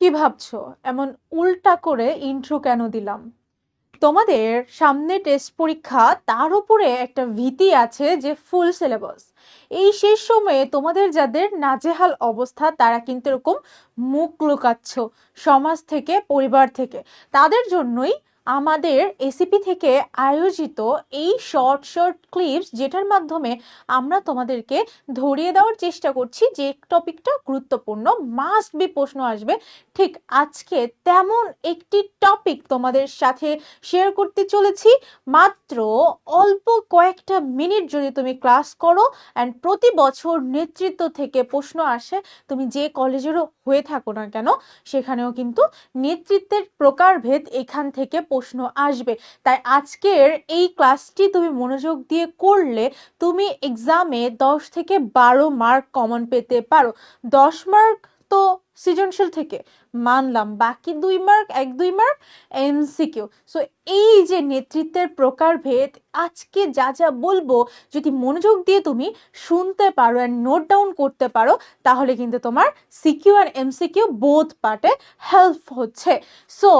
কি ভাবছ? এমন উল্টা করে ইন্ট্রো কেন দিলাম? তোমাদের সামনে টেস্ট পরীক্ষা, তার উপরে একটা ভীতি আছে যে ফুল সিলেবাস এই শেষ সময়ে তোমাদের যাদের নাজেহাল অবস্থা, তারা কিন্তু এরকম মুখ লুকাচ্ছ সমাজ থেকে, পরিবার থেকে। তাদের জন্যই আমাদের এসিপি থেকে আয়োজিত এই শর্ট শর্ট ক্লিপস যেটার মাধ্যমে আমরা তোমাদেরকে ধরিয়ে দেওয়ার চেষ্টা করছি যে টপিকটা গুরুত্বপূর্ণ মাস্ট বি প্রশ্ন আসবে। ঠিক আজকে তেমন একটি টপিক তোমাদের সাথে শেয়ার করতে চলেছি। মাত্র অল্প কয়েকটা মিনিট যদি তুমি ক্লাস করো অ্যান্ড প্রতি বছর নেতৃত্ব থেকে প্রশ্ন আসে, তুমি যে কলেজেরও হয়ে থাকো না কেন, সেখানেও কিন্তু নেতৃত্বের প্রকারভেদ এখান থেকে প্রশ্ন আসবে। তাই আজকের এই ক্লাসটি তুমি মনোযোগ দিয়ে করলে তুমি এক্সামে দশ থেকে বারো মার্ক কমন পেতে পারো। দশ মার্ক তো সৃজনশীল থেকে। মানলাম, বাকি দুই মার্ক, এক, দুই মার্ক, এমসিকিউ। সো এই যে নেতৃত্বের প্রকারভেদ, আজকে যা যা বলব, যদি মনোযোগ দিয়ে তুমি শুনতে পারো অ্যান্ড নোট ডাউন করতে পারো, তাহলে কিন্তু তোমার সিকিউ আর এমসিকিউ বোধ পার্টে হেল্প হচ্ছে। সো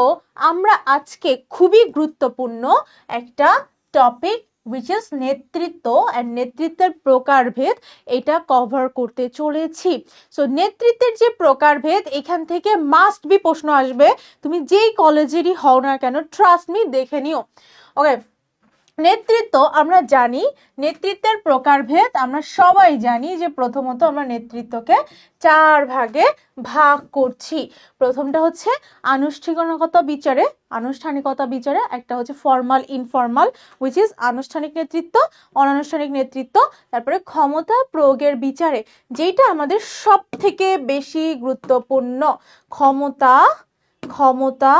আমরা আজকে খুবই গুরুত্বপূর্ণ একটা টপিক উইচ ইজ নেতৃত্ব অ্যান্ড নেতৃত্বের প্রকারভেদ এটা কভার করতে চলেছি। সো নেতৃত্বের যে প্রকারভেদ, এখান থেকে মাস্ট বি প্রশ্ন আসবে। তুমি যেই কলেজেরই হও না কেন ট্রাস্ট মি দেখে নিও। ওকে নেতৃত্ব আমরা জানি, নেতৃত্বের প্রকারভেদ আমরা সবাই জানি যে প্রথমত আমরা নেতৃত্বকে চার ভাগে ভাগ করছি। প্রথমটা হচ্ছে আনুষ্ঠানিকতা বিচারে আনুষ্ঠানিকতা বিচারে একটা হচ্ছে ফর্মাল ইনফর্মাল উইচ ইজ আনুষ্ঠানিক নেতৃত্ব, অনানুষ্ঠানিক নেতৃত্ব, তারপরে ক্ষমতা প্রয়োগের বিচারে যেটা আমাদের সব থেকে বেশি গুরুত্বপূর্ণ। ক্ষমতা ক্ষমতা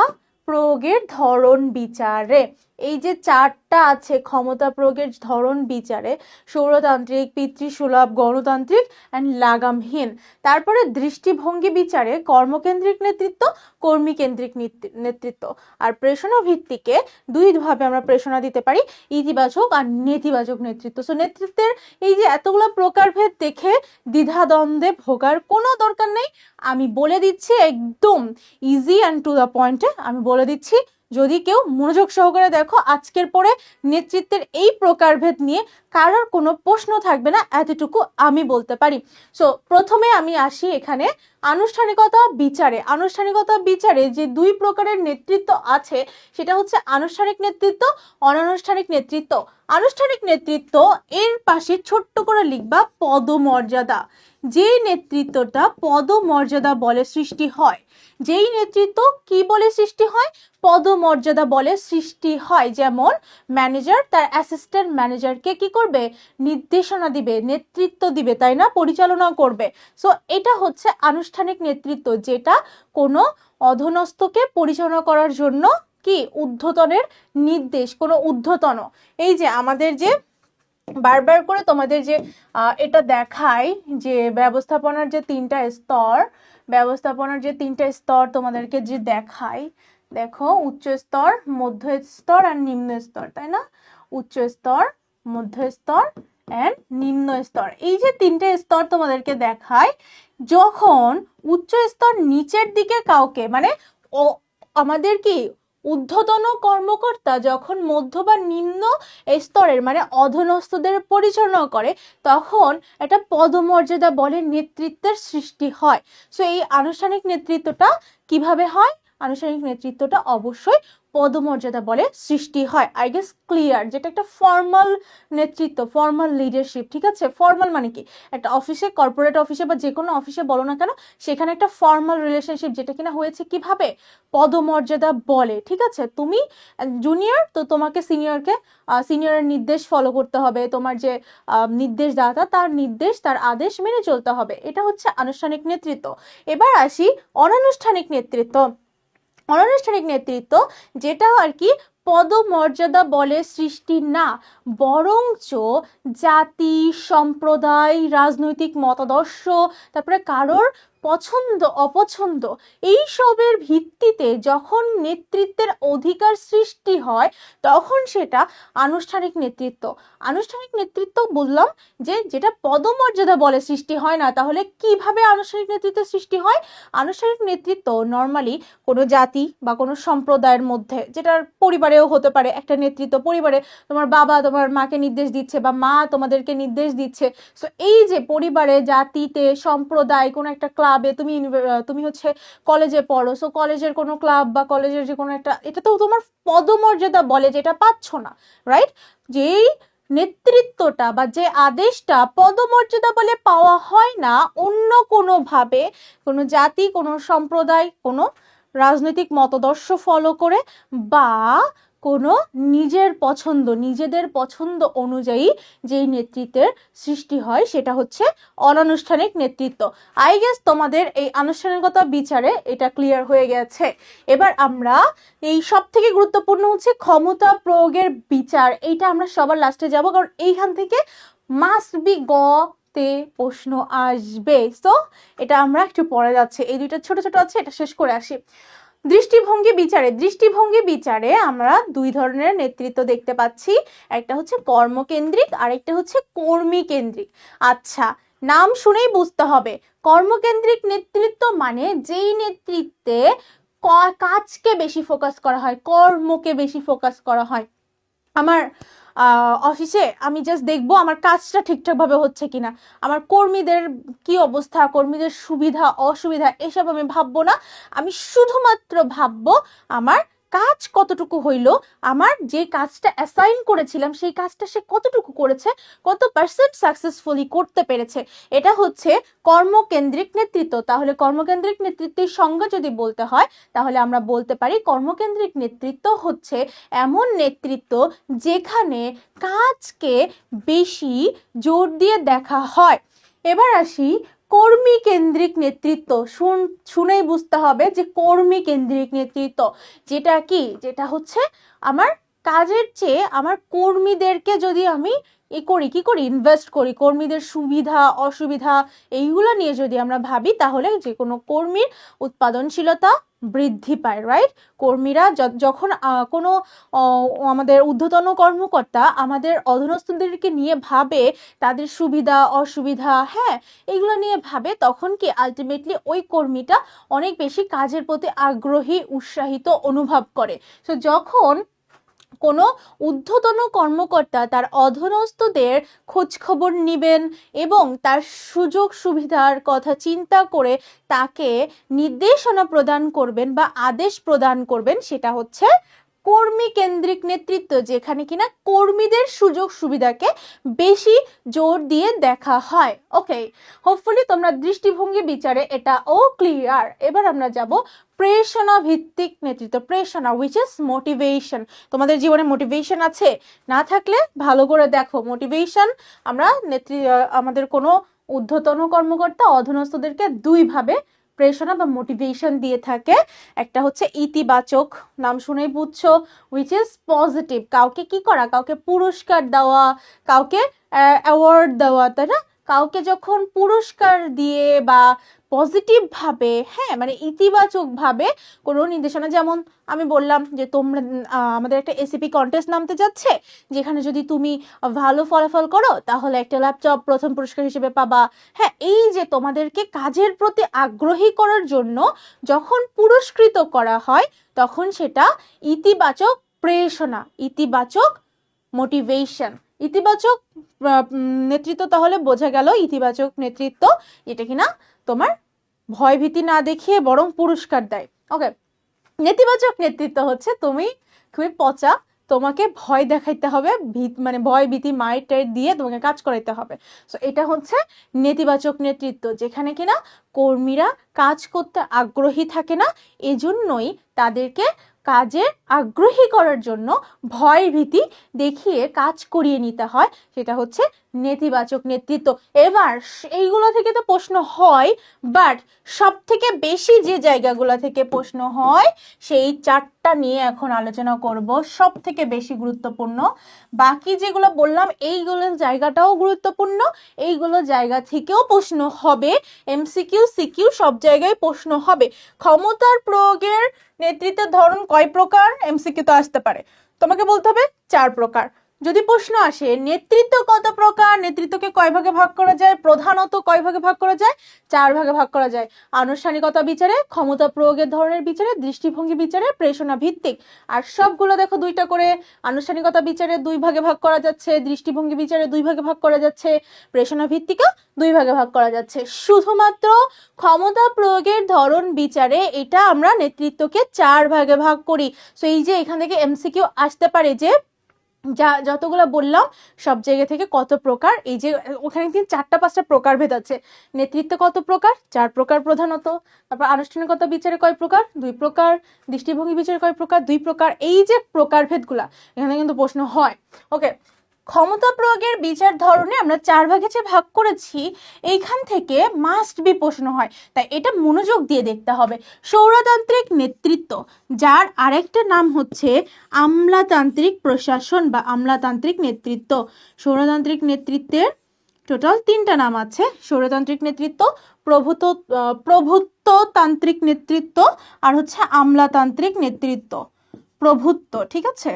প্রয়োগের ধরন বিচারে। এই যে চারটা আছে ক্ষমতা প্রয়োগের ধরন বিচারে, সৌরতান্ত্রিক, পিতৃসুলভ, গণতান্ত্রিক অ্যান্ড লাগামহীন। তারপরে দৃষ্টিভঙ্গি বিচারে কর্মকেন্দ্রিক নেতৃত্ব, কর্মীকেন্দ্রিক নেতৃ- নেতৃত্ব। আর প্রেষণা ভিত্তিকে দুইভাবে আমরা প্রেষণা দিতে পারি, ইতিবাচক আর নেতিবাচক নেতৃত্ব। সো নেতৃত্বের এই যে এতগুলো প্রকারভেদ দেখে দ্বিধাদ্বন্দ্বে ভোগার কোনো দরকার নেই। আমি বলে দিচ্ছি একদম ইজি অ্যান্ড টু দ্য পয়েন্টে আমি বলে দিচ্ছি যদি কেউ মনোযোগ সহকারে দেখো আজকের পরে নেতৃত্বের এই প্রকারভেদ নিয়ে কারোর কোনো প্রশ্ন থাকবে না, এতটুকু আমি বলতে পারি। সো প্রথমে আমি আসি এখানে আনুষ্ঠানিকতা বিচারে আনুষ্ঠানিকতা বিচারে যে দুই প্রকারের নেতৃত্ব আছে, সেটা হচ্ছে আনুষ্ঠানিক নেতৃত্ব, অনানুষ্ঠানিক নেতৃত্ব। আনুষ্ঠানিক নেতৃত্ব এর পাশে ছোট্ট করে লিখবা পদমর্যাদা। যে নেতৃত্বটা পদমর্যাদা বলে সৃষ্টি হয়, যেই নেতৃত্ব কি বলে সৃষ্টি হয়? পদমর্যাদা বলে সৃষ্টি হয়। যেমন ম্যানেজার তার অ্যাসিস্ট্যান্ট ম্যানেজারকে কি করবে? নির্দেশনা দিবে, নেতৃত্ব দিবে, তাই না? পরিচালনা করবে। সো এটা হচ্ছে আনুষ্ঠানিক নেতৃত্ব যেটা কোনো অধনস্থকে পরিচালনা করার জন্য কি ঊর্ধ্বতনের নির্দেশ, কোনো ঊর্ধ্বতন। এই যে আমাদের যে বারবার করে তোমাদের যে এটা দেখায় যে ব্যবস্থাপনার যে তিনটা স্তর, ব্যবস্থাপনার যে তিনটা স্তর তোমাদেরকে যে দেখায় দেখো উচ্চ স্তর, মধ্য স্তর আর নিম্ন স্তর, তাই না? উচ্চ স্তর, মধ্য স্তর অ্যান্ড নিম্ন স্তর। এই যে তিনটে স্তর তোমাদেরকে দেখায় যখন উচ্চ স্তর নিচের দিকে কাউকে মানে ও আমাদের কি ঊর্ধ্বতন কর্মকর্তা যখন মধ্য বা নিম্ন স্তরের মানে অধনস্থদের পরিচালনা করে, তখন একটা পদমর্যাদা বলে নেতৃত্বের সৃষ্টি হয়। সো এই আনুষ্ঠানিক নেতৃত্বটা কীভাবে হয়? আনুষ্ঠানিক নেতৃত্বটা অবশ্যই পদমর্যাদা বলে সৃষ্টি হয় আই গেস ক্লিয়ার যেটা একটা ফর্মাল নেতৃত্ব ফর্মাল লিডারশিপ ঠিক আছে? ফর্মাল মানে কি? একটা অফিসে কর্পোরেট অফিসে বা যে কোনো অফিসে বলো না কেন, সেখানে একটা ফর্মাল রিলেশনশিপ যেটা কিনা হয়েছে কীভাবে? পদমর্যাদা বলে, ঠিক আছে? তুমি জুনিয়র তো তোমাকে সিনিয়রকে সিনিয়রের নির্দেশ ফলো করতে হবে, তোমার যে নির্দেশ নির্দেশদাতা, তার নির্দেশ, তার আদেশ মেনে চলতে হবে। এটা হচ্ছে আনুষ্ঠানিক নেতৃত্ব। এবার আসি অনানুষ্ঠানিক নেতৃত্ব। অনানুষ্ঠানিক নেতৃত্ব যেটা আর কি পদমর্যাদা বলে সৃষ্টি না, বরঞ্চ জাতি, সম্প্রদায়, রাজনৈতিক মতাদর্শ, তারপরে কারোর পছন্দ, অপছন্দ, এই সবের ভিত্তিতে যখন নেতৃত্বের অধিকার সৃষ্টি হয়, তখন সেটা আনুষ্ঠানিক নেতৃত্ব। আনুষ্ঠানিক নেতৃত্ব বললাম যে, যেটা পদমর্যাদা বলে সৃষ্টি হয় না, তাহলে কীভাবে আনুষ্ঠানিক নেতৃত্ব সৃষ্টি হয়? আনুষ্ঠানিক নেতৃত্ব নর্মালি কোনো জাতি বা কোনো সম্প্রদায়ের মধ্যে, যেটার পরিবারেও হতে পারে একটা নেতৃত্ব পরিবারে, তোমার বাবা তোমার মাকে নির্দেশ দিচ্ছে বা মা তোমাদেরকে নির্দেশ দিচ্ছে। সো এই যে পরিবারে, জাতিতে, সম্প্রদায় কোনো একটা ক্লাবে তুমি তুমি হচ্ছে কলেজে পড়ো। সো কলেজের কোনো ক্লাব বা কলেজের যে কোনো একটা, এটা তো তোমার পদমর্যাদা বলে যেটা পাচ্ছ না রাইট যেই নেতৃত্বটা বা যে আদেশটা পদমর্যাদা বলে পাওয়া হয় না, অন্য কোনোভাবে কোনো জাতি, কোনো সম্প্রদায়, কোনো রাজনৈতিক মতদর্শ ফলো করে বা কোনো নিজের পছন্দ, নিজেদের পছন্দ অনুযায়ী যেই নেতৃত্বের সৃষ্টি হয় সেটা হচ্ছে অনানুষ্ঠানিক নেতৃত্ব। আই গেস তোমাদের এই আনুষ্ঠানিকতা বিচারে এটা ক্লিয়ার হয়ে গেছে। এবার আমরা এই সব থেকে গুরুত্বপূর্ণ হচ্ছে ক্ষমতা প্রয়োগের বিচার। এইটা আমরা সবার লাস্টে যাব কারণ এইখান থেকে মাস্ট বি গ তে প্রশ্ন আসবে। সো এটা আমরা একটু পরে যাচ্ছে। এই দুইটা ছোট ছোট আছে, এটা শেষ করে আসি। দৃষ্টিভঙ্গি বিচারে দৃষ্টিভঙ্গি বিচারে আমরা দুই ধরনের নেতৃত্ব দেখতে পাচ্ছি। একটা হচ্ছে কর্মকেন্দ্রিক আর একটা হচ্ছে কর্মী কেন্দ্রিক আচ্ছা নাম শুনেই বুঝতে হবে। কর্মকেন্দ্রিক নেতৃত্ব মানে যেই নেতৃত্বে কাজকে বেশি ফোকাস করা হয়, কর্মকে বেশি ফোকাস করা হয়। আমার অফিসে আমি জাস্ট দেখব আমার কাজটা ঠিকঠাকভাবে হচ্ছে কিনা। আমার কর্মীদের কি অবস্থা, কর্মীদের সুবিধা, অসুবিধা, এসব আমি ভাববো না। আমি শুধুমাত্র ভাববো আমার কাজ কতটুকু হইল, আমার যে কাজটা অ্যাসাইন করেছিলাম, সেই কাজটা সে কতটুকু করেছে, কত পার্সেন্ট সাকসেসফুলি করতে পেরেছে, এটা হচ্ছে কর্মকেন্দ্রিক নেতৃত্ব। তাহলে কর্মকেন্দ্রিক নেতৃত্বের সংজ্ঞা যদি বলতে হয়, তাহলে আমরা বলতে পারি কর্মকেন্দ্রিক নেতৃত্ব হচ্ছে এমন নেতৃত্ব যেখানে কাজকে বেশি জোর দিয়ে দেখা হয়। এবার আসি কর্মী কেন্দ্রিক নেতৃত্ব শুন শুনেই বুঝতে হবে যে কর্মী কেন্দ্রিক নেতৃত্ব যেটা কি? যেটা হচ্ছে আমার কাজের চেয়ে আমার কর্মীদেরকে যদি আমি এ করি, কি করি? ইনভেস্ট করি, কর্মীদের সুবিধা, অসুবিধা, এইগুলো নিয়ে যদি আমরা ভাবি, তাহলে যে কোনো কর্মীর উৎপাদনশীলতা বৃদ্ধি পায় রাইট কর্মীরা যখন কোনো আমাদের ঊর্ধ্বতন কর্মকর্তা আমাদের অধীনস্থদেরকে নিয়ে ভাবে তাদের সুবিধা, অসুবিধা হ্যাঁ এগুলো নিয়ে ভাবে, তখন কি আলটিমেটলি ওই কর্মীটা অনেক বেশি কাজের প্রতি আগ্রহী, উৎসাহিত অনুভব করে? সো যখন কোনো ঊর্ধ্বতন কর্মকর্তা তার অধীনস্থদের খোঁজখবর নেবেন এবং তার সুযোগ সুবিধার কথা চিন্তা করে তাকে নির্দেশনা প্রদান করবেন বা আদেশ প্রদান করবেন, সেটা হচ্ছে কর্মী কেন্দ্রিক নেতৃত্ব, যেখানে কিনা কর্মীদের সুযোগ সুবিধাকে বেশি জোর দিয়ে দেখা হয়। ওকে হোপফুলি তোমরা দৃষ্টিভঙ্গি বিচারে এটা ও ক্লিয়ার এবার আমরা যাব প্রেষণা ভিত্তিক নেতৃত্ব, প্রেষণা উইচ ইজ মোটিভেশন তোমাদের জীবনে মোটিভেশন আছে? না থাকলে ভালো করে দেখো। মোটিভেশন আমরা নেতৃ আমাদের কোনো ঊর্ধ্বতন কর্মকর্তা, অধীনস্থদেরকে দুইভাবে প্রেষণা বা মোটিভেশন দিয়ে থাকে। একটা হচ্ছে ইতিবাচক, নাম শুনেই বুঝছ উইচ ইজ পজিটিভ কাউকে কি করা? কাউকে পুরস্কার দেওয়া, কাউকে অ্যাওয়ার্ড দেওয়া, তাই না? কাউকে যখন পুরস্কার দিয়ে বা পজিটিভ ভাবে হ্যাঁ মানে ইতিবাচক ভাবে কোনো নির্দেশনা, যেমন আমি বললাম যে তোমরা আমাদের একটা এসিপি কন্টেস্ট নামতে যাচ্ছে, যেখানে যদি তুমি ভালো ফলাফল করো, তাহলে একটা ল্যাপটপ প্রথম পুরস্কার হিসেবে পাবা। হ্যাঁ এই যে তোমাদেরকে কাজের প্রতি আগ্রহী করার জন্য যখন পুরস্কৃত করা হয়, তখন সেটা ইতিবাচক প্রেষণা ইতিবাচক মোটিভেশন ইতিবাচক নেতৃত্ব তাহলে বোঝা গেল ইতিবাচক নেতৃত্ব যেটা কিনা তোমার ভয়ভীতি না দেখিয়ে বরং পুরস্কার দেয়। ওকে নেতিবাচক নেতৃত্ব হচ্ছে তুমি খুবই পচা, তোমাকে ভয় দেখাইতে হবে, ভীত মানে ভয়, ভীতি, মাইট টাইট দিয়ে তোমাকে কাজ করাইতে হবে। সো এটা হচ্ছে নেতিবাচক নেতৃত্ব, যেখানে কিনা কর্মীরা কাজ করতে আগ্রহী থাকে না, এজন্যই তাদেরকে কাজে আগ্রহী করার জন্য ভয়, ভীতি দেখিয়ে কাজ করিয়ে নিতে হয়। সেটা হচ্ছে নেতিবাচক নেতৃত্ব। এবার এইগুলো থেকে তো প্রশ্ন হয় বাট সব থেকে বেশি যে জায়গাগুলো থেকে প্রশ্ন হয়, সেই চারটা নিয়ে এখন আলোচনা করব। সব থেকে বেশি গুরুত্বপূর্ণ। বাকি যেগুলো বললাম, এইগুলো জায়গাটাও গুরুত্বপূর্ণ, এইগুলো জায়গা থেকেও প্রশ্ন হবে। এমসিকিউ সিকিউ সব জায়গায় প্রশ্ন হবে। ক্ষমতার প্রয়োগের নেতৃত্বের ধরন কয় প্রকার? এমসিকিউ তো আসতে পারে। তোমাকে বলতে হবে চার প্রকার। যদি প্রশ্ন আসে, নেতৃত্ব কত প্রকার? নেতৃত্বকে কয় ভাগে ভাগ করা যায়? প্রধানত কয় ভাগে ভাগ করা যায়? চার ভাগে ভাগ করা যায়। আনুষ্ঠানিকতা বিচারে, ক্ষমতা প্রয়োগের ধরনের বিচারে, দৃষ্টিভঙ্গি বিচারে, প্রেষণা ভিত্তিক। আর সবগুলো দেখো দুইটা করে। আনুষ্ঠানিকতা বিচারে দুই ভাগে ভাগ করা যাচ্ছে, দৃষ্টিভঙ্গি বিচারে দুই ভাগে ভাগ করা যাচ্ছে, প্রেষণা ভিত্তিকা দুই ভাগে ভাগ করা যাচ্ছে। শুধুমাত্র ক্ষমতা প্রয়োগের ধরন বিচারে এটা আমরা নেতৃত্বকে চার ভাগে ভাগ করি। সো এই যে এখান থেকে এমসিকিউ আসতে পারে যে যা, যতগুলো বললাম, সব জায়গা থেকে কত প্রকার, এই যে, ওখানে কিন্তু চারটা, পাঁচটা প্রকারভেদ আছে। নেতৃত্ব কত প্রকার, চার প্রকার প্রধানত। তারপর আনুষ্ঠানিকতা বিচারে কয় প্রকার, দুই প্রকার, দৃষ্টিভঙ্গি বিচারে কয় প্রকার, দুই প্রকার, এই যে প্রকারভেদগুলা এখানে কিন্তু প্রশ্ন হয়। ওকে ক্ষমতা প্রয়োগের বিচার ধরনে আমরা চার ভাগে যে ভাগ করেছি, এইখান থেকে মাস্ট বি প্রশ্ন হয়। তাই এটা মনোযোগ দিয়ে দেখতে হবে। সৌরতান্ত্রিক নেতৃত্ব, যার আরেকটা নাম হচ্ছে আমলাতান্ত্রিক প্রশাসন বা আমলাতান্ত্রিক নেতৃত্ব। সৌরতান্ত্রিক নেতৃত্বের টোটাল তিনটা নাম আছে। সৌরতান্ত্রিক নেতৃত্ব, প্রভূত প্রভুত্বতান্ত্রিক নেতৃত্ব আর হচ্ছে আমলাতান্ত্রিক নেতৃত্ব। প্রভুত্ব, ঠিক আছে?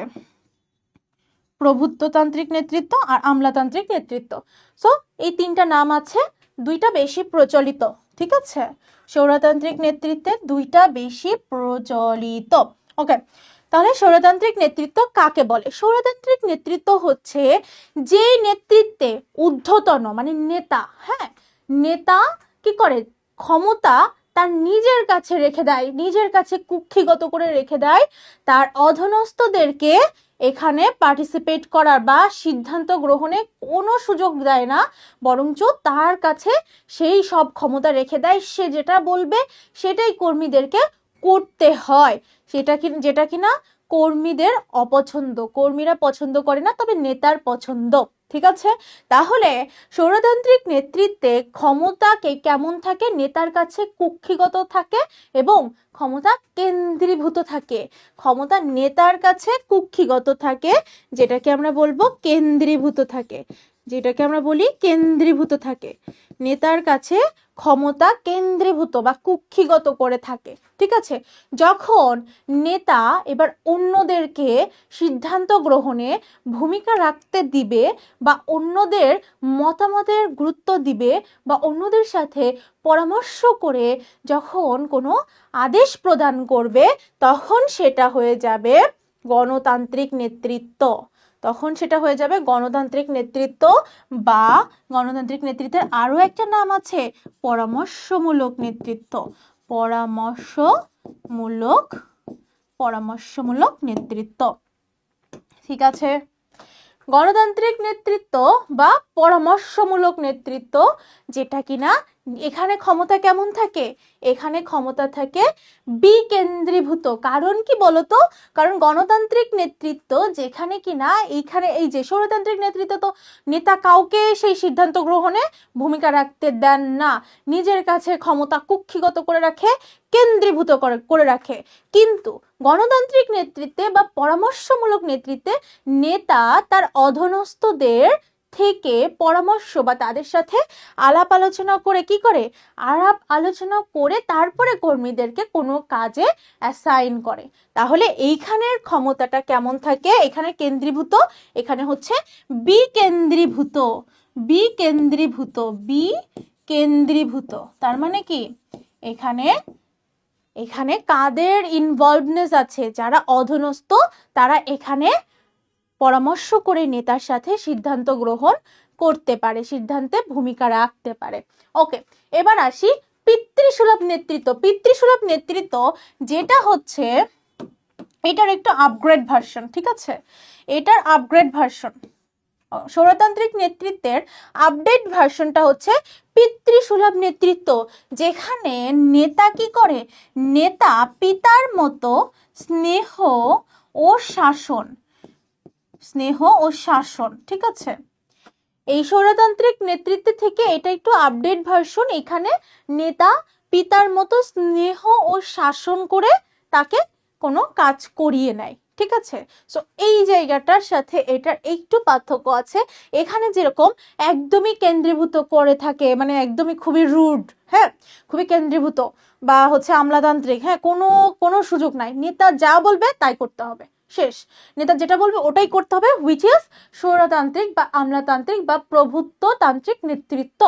প্রভুত্বতান্ত্রিক নেতৃত্ব আর আমলাতান্ত্রিক নেতৃত্ব। সো এই তিনটা নাম আছে, দুইটা বেশি প্রচলিত, ঠিক আছে? সৌরতান্ত্রিক নেতৃত্বের দুইটা বেশি প্রচলিত। ওকে তাহলে সৌরতান্ত্রিক নেতৃত্ব কাকে বলে? সৌরতান্ত্রিক নেতৃত্ব হচ্ছে যে নেতৃত্বে ঊর্ধ্বতন মানে নেতা হ্যাঁ? নেতা কি করে? ক্ষমতা তার নিজের কাছে রেখে দেয়, নিজের কাছে কুক্ষিগত করে রেখে দেয়, তার অধনস্থদেরকে এখানে পার্টিসিপেট করার বা সিদ্ধান্ত গ্রহণে কোনো সুযোগ দেয় না, বরঞ্চ তার কাছে সেই সব ক্ষমতা রেখে দেয়। সে যেটা বলবে সেটাই কর্মীদেরকে করতে হয়। সেটা কি, যেটা কিনা কর্মীদের অপছন্দ, কর্মীরা পছন্দ করে না, তবে নেতার পছন্দ, ঠিক আছে? তাহলে সৌরতান্ত্রিক নেতৃত্বে ক্ষমতা কে কেমন থাকে? নেতার কাছে কুক্ষিগত থাকে এবং ক্ষমতা কেন্দ্রীভূত থাকে। ক্ষমতা নেতার কাছে কুক্ষিগত থাকে, যেটাকে আমরা বলব কেন্দ্রীভূত থাকে। যেটাকে আমরা বলি কেন্দ্রীভূত থাকে। নেতার কাছে ক্ষমতা কেন্দ্রীভূত বা কুক্ষিগত করে থাকে, ঠিক আছে? যখন নেতা এবার অন্যদেরকে সিদ্ধান্ত গ্রহণে ভূমিকা রাখতে দিবে বা অন্যদের মতামতের গুরুত্ব দিবে বা অন্যদের সাথে পরামর্শ করে যখন কোনো আদেশ প্রদান করবে, তখন সেটা হয়ে যাবে গণতান্ত্রিক নেতৃত্ব। তখন সেটা হয়ে যাবে গণতান্ত্রিক নেতৃত্ব বা গণতান্ত্রিক নেতৃত্বের আরও একটা নাম আছে, পরামর্শমূলক নেতৃত্ব। পরামর্শমূলক পরামর্শমূলক নেতৃত্ব। ঠিক আছে? গণতান্ত্রিক নেতৃত্ব বা পরামর্শমূলক নেতৃত্ব, যেটা কিনা এখানে ক্ষমতা কেমন থাকে? এখানে ক্ষমতা থাকে বিকেন্দ্রীভূত। কারণ কি বলতো? কারণ গণতান্ত্রিক নেতৃত্ব যেখানে কিনা এইখানে এই যে সৌরতান্ত্রিক নেতৃত্ব, তো নেতা কাউকে সেই সিদ্ধান্ত গ্রহণে ভূমিকা রাখতে দেন না। নিজের কাছে ক্ষমতা কুক্ষিগত করে রাখে, কেন্দ্রীভূত করে করে রাখে। কিন্তু গণতান্ত্রিক নেতৃত্বে বা পরামর্শমূলক নেতৃত্বে নেতা তার অধনস্থদের থেকে পরামর্শ বা তাদের সাথে আলাপ আলোচনা করে কি করে? আলাপ আলোচনা করে তারপরে কর্মীদেরকে কোনো কাজে অ্যাসাইন করে। তাহলে এইখানের ক্ষমতাটা কেমন থাকে? এখানে কেন্দ্রীভূত, এখানে হচ্ছে বিকেন্দ্রীভূত বিকেন্দ্রীভূত বিকেন্দ্রীভূত। তার মানে কি? এখানে এখানে কাদের ইনভলভনেস আছে? যারা অধনস্থ তারা এখানে পরামর্শ করে নেতার সাথে সিদ্ধান্ত গ্রহণ করতে পারে, সিদ্ধান্তে ভূমিকা রাখতে পারে। ওকে এবার আসি পিতৃসুলভ নেতৃত্ব। পিতৃসুলভ নেতৃত্ব যেটা হচ্ছে, এটার একটু আপগ্রেড ভার্সন ঠিক আছে? এটার আপগ্রেড ভার্সন সৌরতান্ত্রিক নেতৃত্বের আপডেট ভার্সনটা হচ্ছে পিতৃসুলভ নেতৃত্ব, যেখানে নেতা কি করে? নেতা পিতার মতো স্নেহ ও শাসন স্নেহ ও শাসন, ঠিক আছে? এই স্বৈরতান্ত্রিক নেতৃত্বে থেকে এটা একটু আপডেট ভার্সন এখানে নেতা পিতার মতো স্নেহ ও শাসন করে তাকে কোনো কাজ করিয়ে নেয়, ঠিক আছে? সো এই জায়গাটার সাথে এটার একটু পার্থক্য আছে। এখানে যেরকম একদমই কেন্দ্রীভূত করে থাকে মানে একদমই খুবই রুড হ্যাঁ? খুবই কেন্দ্রীভূত বা হচ্ছে আমলাতান্ত্রিক হ্যাঁ? কোনো কোনো সুযোগ নাই। নেতা যা বলবে তাই করতে হবে। শেষ। নেতা যেটা বলবে ওটাই করতে হবে হুইচ ইজ স্বৈরতান্ত্রিক বা আমলাতান্ত্রিক বা প্রভুত্বতান্ত্রিক নেতৃত্ব।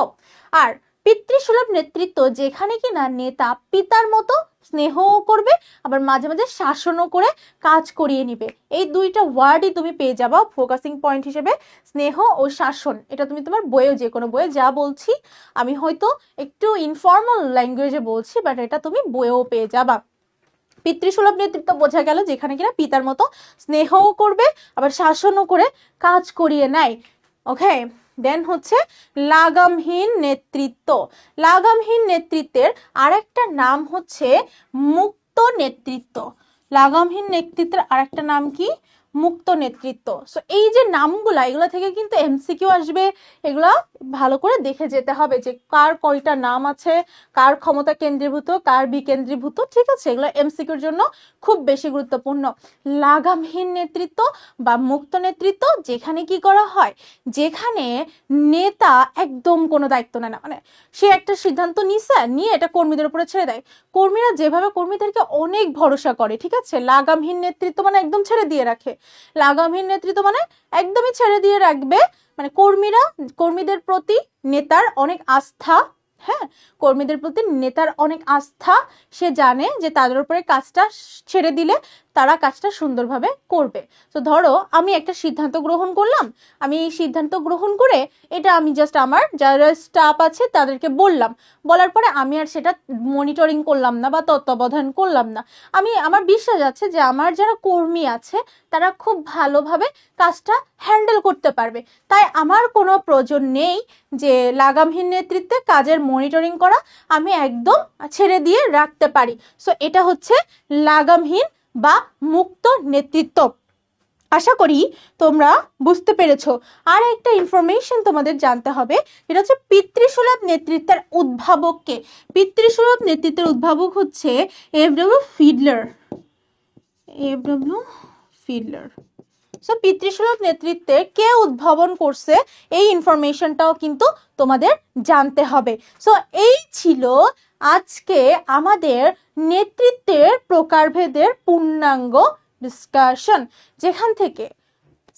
আর পিতৃসুলভ নেতৃত্ব যেখানে কিনা নেতা পিতার মতো স্নেহও করবে, আবার মাঝে মাঝে শাসনও করে কাজ করিয়ে নিবে। এই দুইটা ওয়ার্ডই তুমি পেয়ে যাবা ফোকাসিং পয়েন্ট হিসেবে। স্নেহ ও শাসন, এটা তুমি তোমার বইয়েও যে কোনো বইয়ে যা বলছি, আমি হয়তো একটু ইনফর্মাল ল্যাঙ্গুয়েজে বলছি বাট এটা তুমি বইয়েও পেয়ে যাবা। পিতৃসুলভ নেতৃত্ব বোঝা গেল যেখানে কিনা পিতার মতো স্নেহও করবে, আবার শাসনও করে কাজ করিয়ে নেয়। ওকে দেন হচ্ছে লাগামহীন নেতৃত্ব। লাগামহীন নেতৃত্বের আরেকটা নাম হচ্ছে মুক্ত নেতৃত্ব। লাগামহীন নেতৃত্বের আরেকটা নাম কি? মুক্ত নেতৃত্ব। সো এই যে নামগুলা, এগুলো থেকে কিন্তু এমসিকিউ আসবে, এগুলা ভালো করে দেখে যেতে হবে যে কার কয়টা নাম আছে, কার ক্ষমতা কেন্দ্রীভূত, কার বিকেন্দ্রীভূত, ঠিক আছে? এগুলো এমসিকিউর জন্য খুব বেশি গুরুত্বপূর্ণ। লাগামহীন নেতৃত্ব বা মুক্ত নেতৃত্ব যেখানে কি করা হয়, যেখানে নেতা একদম কোনো দায়িত্ব নেয় না। মানে সে একটা সিদ্ধান্ত নিছে, নিয়ে এটা কর্মীদের উপরে ছেড়ে দেয়। কর্মীরা যেভাবে কর্মীদেরকে অনেক ভরসা করে, ঠিক আছে? লাগামহীন নেতৃত্ব মানে একদম ছেড়ে দিয়ে রাখে। লাগামহীন নেতৃত্ব মানে একদমই ছেড়ে দিয়ে রাখবে। মানে কর্মীরা, কর্মীদের প্রতি নেতার অনেক আস্থা হ্যাঁ? কর্মীদের প্রতি নেতার অনেক আস্থা, সে জানে যে তাদের উপরে কাজটা ছেড়ে দিলে তারা কাজটা সুন্দরভাবে করবে। তো ধরো, আমি একটা সিদ্ধান্ত গ্রহণ করলাম। আমি এই সিদ্ধান্ত গ্রহণ করে এটা আমি জাস্ট আমার যারা স্টাফ আছে তাদেরকে বললাম। বলার পরে আমি আর সেটা মনিটরিং করলাম না বা তত্ত্বাবধান করলাম না। আমি, আমার বিশ্বাস আছে যে আমার যারা কর্মী আছে, তারা খুব ভালোভাবে কাজটা হ্যান্ডেল করতে পারবে। তাই আমার কোনো প্রয়োজন নেই যে লাগামহীন নেতৃত্বে কাজের মনিটরিং করা। আমি একদম ছেড়ে দিয়ে রাখতে পারি। সো এটা হচ্ছে লাগামহীন বা মুক্ত নেতৃত্ব। আশা করি তোমরা বুঝতে পেরেছ। আর একটা ইনফরমেশন তোমাদের জানতে হবে এটা হচ্ছে পিতৃসুলভ নেতৃত্বের উদ্ভাবককে। পিতৃসুলভ নেতৃত্বের উদ্ভাবক হচ্ছে F W Fiedler F W Fiedler so পিতৃসুলভ নেতৃত্বে কে উদ্ভাবন করছে, এই ইনফরমেশনটাও কিন্তু তোমাদের জানতে হবে। সো এই ছিল আজকে আমাদের নেতৃত্বের প্রকারভেদের পূর্ণাঙ্গ ডিসকাশন যেখান থেকে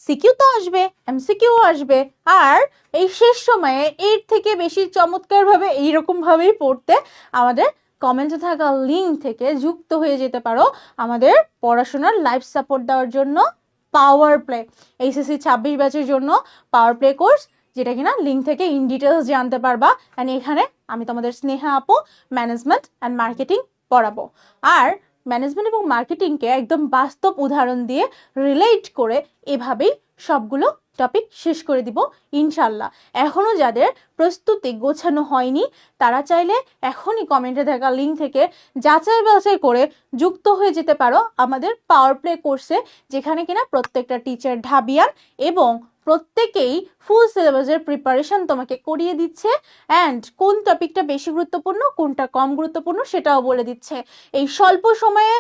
সিকিউ তো আসবে এমসিকিউ আসবে, আর এই শেষ সময়ে এর থেকে বেশি চমৎকারভাবে এইরকমভাবেই পড়তে আমাদের কমেন্টে থাকা লিঙ্ক থেকে যুক্ত হয়ে যেতে পারো আমাদের পড়াশোনার লাইফ সাপোর্ট দেওয়ার জন্য পাওয়ার প্লে এইচএসসি ছাব্বিশ ব্যাচের জন্য পাওয়ার প্লে কোর্স যেটা কিনা লিঙ্ক থেকে ইন ডিটেলস জানতে পারবা। অ্যান্ড এখানে আমি তোমাদের স্নেহা আপু ম্যানেজমেন্ট অ্যান্ড মার্কেটিং পড়াবো। আর ম্যানেজমেন্ট এবং মার্কেটিংকে একদম বাস্তব উদাহরণ দিয়ে রিলেট করে এভাবেই সবগুলো টপিক শেষ করে দিব, ইনশাল্লাহ। এখনও যাদের প্রস্তুতি গোছানো হয়নি, তারা চাইলে এখনই কমেন্টে থাকা লিঙ্ক থেকে যাচাই বাছাই করে যুক্ত হয়ে যেতে পারো আমাদের পাওয়ার প্লে কোর্সে যেখানে কিনা প্রত্যেকটা টিচার ঢাবিয়ান এবং প্রত্যেকেই ফুল সিলেবাসের প্রিপারেশন তোমাকে করিয়ে দিচ্ছে অ্যান্ড কোন টপিকটা বেশি গুরুত্বপূর্ণ, কোনটা কম গুরুত্বপূর্ণ সেটাও বলে দিচ্ছে। এই স্বল্প সময়ে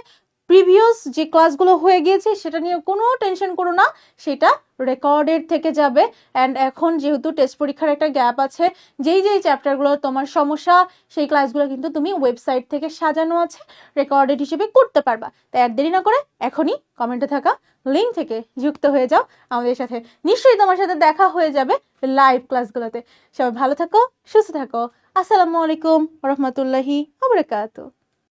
প্রিভিয়াস যে ক্লাসগুলো হয়ে গিয়েছে, সেটা নিয়ে কোনো টেনশন করো না, সেটা রেকর্ডেড থেকে যাবে। অ্যান্ড এখন যেহেতু টেস্ট পরীক্ষার একটা গ্যাপ আছে, যেই যেই চ্যাপ্টারগুলো তোমার সমস্যা, সেই ক্লাসগুলো কিন্তু তুমি ওয়েবসাইট থেকে সাজানো আছে রেকর্ডেড হিসেবে করতে পারবা। তাই আর দেরি না করে এখনই কমেন্টে থাকা লিঙ্ক থেকে যুক্ত হয়ে যাও আমাদের সাথে। নিশ্চয়ই তোমার সাথে দেখা হয়ে যাবে লাইভ ক্লাসগুলোতে সবাই ভালো থাকো, সুস্থ থাকো। আসসালামু আলাইকুম রহমতুল্লাহি আবরাকাতু